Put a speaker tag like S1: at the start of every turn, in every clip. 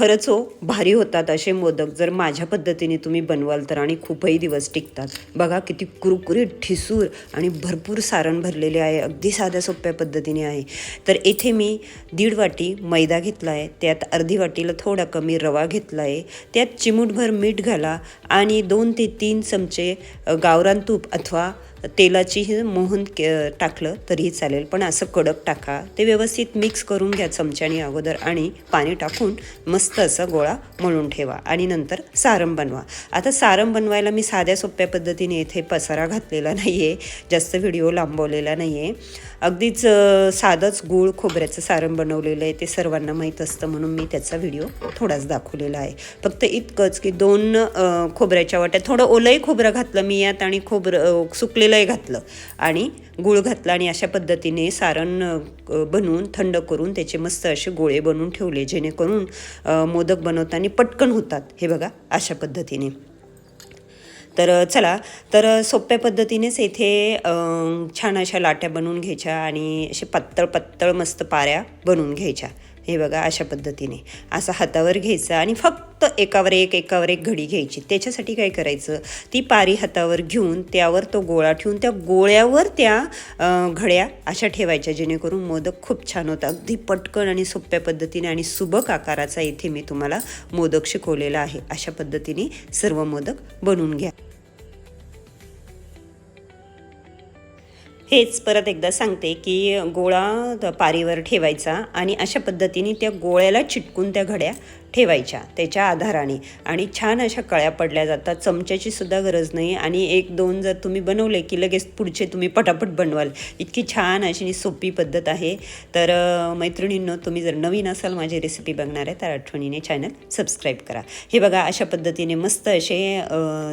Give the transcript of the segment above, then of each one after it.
S1: खरंच हो भारी होतात असे मोदक. जर माझ्या पद्धतीने तुम्ही बनवाल तर आणि खूपही दिवस टिकतात. बघा किती कुरकुरीत ठिसूर आणि भरपूर सारण भरलेले आहे. अगदी साध्या सोप्या पद्धतीने आहे. तर येथे मी दीड वाटी मैदा घेतला आहे त्यात अर्धी वाटीला थोडा कमी रवा घेतला आहे त्यात चिमूटभर मीठ घाला आणि दोन ते तीन चमचे गावरान तूप अथवा तेलाचीही मोहन के टाकलं तरीही चालेल. पण असं कडक टाका. ते व्यवस्थित मिक्स करून घ्या चमच्याने अगोदर आणि पाणी टाकून मस्त असं गोळा मळून ठेवा आणि नंतर सारम बनवा. आता सारम बनवायला मी साध्या सोप्या पद्धतीने इथे पसारा घातलेला नाही आहे जास्त व्हिडिओ लांबवलेला नाही आहे अगदीच साधंच गूळ खोबऱ्याचं सारम बनवलेलं आहे. ते सर्वांना माहीत असतं म्हणून मी त्याचा व्हिडिओ थोडाच दाखवलेला आहे. फक्त इतकंच की दोन खोबऱ्याच्या वाट्या. थोडं ओलंही खोबरं घातलं मी यात आणि खोबरं सुकलेलं लय घातलं आणि गूळ घातला आणि अशा पद्धतीने सारण बनवून थंड करून त्याचे मस्त असे गोळे बनवून ठेवले जेणेकरून मोदक बनवताना पटकन होतात. हे बघा अशा पद्धतीने. तर चला. तर सोप्या पद्धतीनेच इथे छान अशा लाट्या बनवून घ्यायच्या आणि असे पातळ पातळ मस्त पाऱ्या बनवून घ्यायच्या. हे बघा अशा पद्धतीने. असा हातावर घ्यायचा आणि फक्त एकावर एक एकावर एक घडी घ्यायची. त्याच्यासाठी काय करायचं? ती पारी हातावर घेऊन त्यावर तो गोळा ठेवून त्या गोळ्यावर त्या घड्या अशा ठेवायच्या जेणेकरून मोदक खूप छान होता अगदी पटकन आणि सोप्या पद्धतीने आणि सुबक आकाराचा इथे मी तुम्हाला मोदक शिकवलेला आहे. अशा पद्धतीने सर्व मोदक बनवून घ्या. हेच परत एकदा सांगते की गोळा पारीवर ठेवायचा आणि अशा पद्धतीने त्या गोळ्याला चिटकून त्या घड्या ठेवायच्या त्याच्या आधाराने. आणि छान अशा कळ्या पडल्या जातात. चमच्याची सुद्धा गरज नाही. आणि एक दोन जर तुम्ही बनवले की लगेच पुढचे तुम्ही पटापट बनवाल. इतकी छान अशी सोपी पद्धत आहे. तर मैत्रिणींनो तुम्ही जर नवीन असाल माझी रेसिपी बघणार आहे तर आठवणीने चॅनल सबस्क्राईब करा. हे बघा अशा पद्धतीने मस्त असे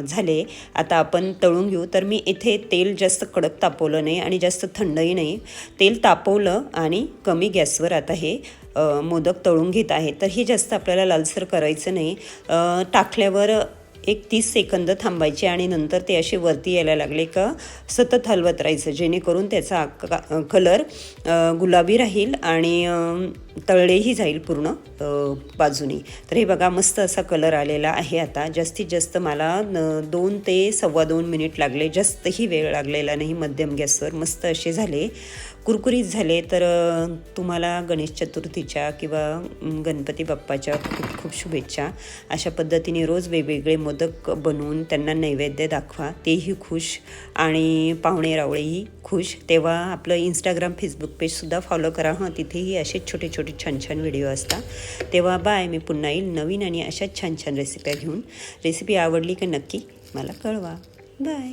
S1: झाले. आता आपण तळून घेऊ. तर मी इथे तेल जास्त कडक तापवलं नाही आणि जास्त थंडही नाही. तेल तापवलं आणि कमी गॅसवर आता हे मोदक तळून घेत आहे तर हे जास्त आपल्याला लालसर करायचं नाही. टाकल्यावर एक तीस सेकंद थांबायचे आणि नंतर ते असे वरती यायला लागले का सतत हलवत राहायचं जेणेकरून त्याचा आका कलर गुलाबी राहील आणि तळलेही जाईल पूर्ण बाजूनी. तर हे बघा मस्त असा कलर आलेला आहे आता. जास्तीत जास्त मला न- दोन ते सव्वा दोन मिनिट लागले. जास्तही वेळ लागलेला नाही मध्यम गॅसवर. मस्त असे झाले. कुरकुरीत झाले तर तुम्हाला गणेश चतुर्थीच्या किंवा गणपती बाप्पाच्या खूप खूप शुभेच्छा. अशा पद्धतीने रोज वेगवेगळे मोदक बनवून त्यांना नैवेद्य दाखवा. तेही खुश आणि पाहुणे रावळेही खुश. तेव्हा आपलं इंस्टाग्राम फेसबुक पेजसुद्धा फॉलो करा. हां तिथेही असेच छोटे छोटे छान छान व्हिडिओ असतात. तेव्हा बाय मी पुन्हा येईल नवीन आणि अशाच छान छान रेसिप्या घेऊन. रेसिपी आवडली का नक्की? मला कळवा. बाय